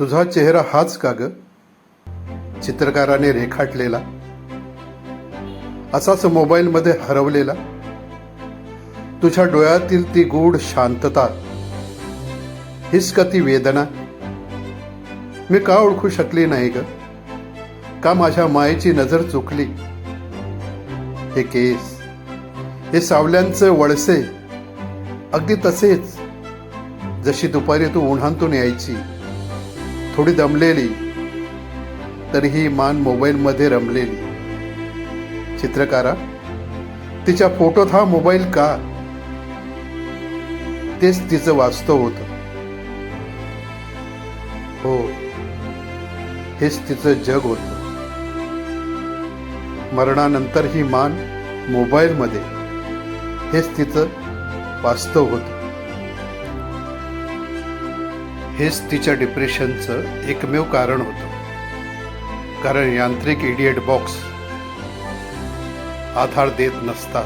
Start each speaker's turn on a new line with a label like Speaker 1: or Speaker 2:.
Speaker 1: तुझा चेहरा हाच का ग? चित्रकाराने रेखाटलेला? असाच मोबाईलमध्ये हरवलेला? तुझ्या डोळ्यातील ती गूढ शांतता? हीच का ती वेदना? मी का ओळखू शकली नाही ग? का माझ्या मायेची नजर चुकली? हे केस हे सावल्यांचे वळसे अगदी तसेच जशी दुपारी तू उन्हांतून यायची. थोडी दमलेली तरीही मान मोबाईलमध्ये रमलेली. चित्रकारा तिच्या फोटोत हा मोबाईल का? तेच तिचं वास्तव होतं. हो हेच तिचं जग होतं. मरणानंतर ही मान मोबाईलमध्ये हेच तिचं वास्तव होतं. हेच तिच्या डिप्रेशनचं एकमेव कारण होतं. कारण यांत्रिक इडियट बॉक्स आधार देत नसतात.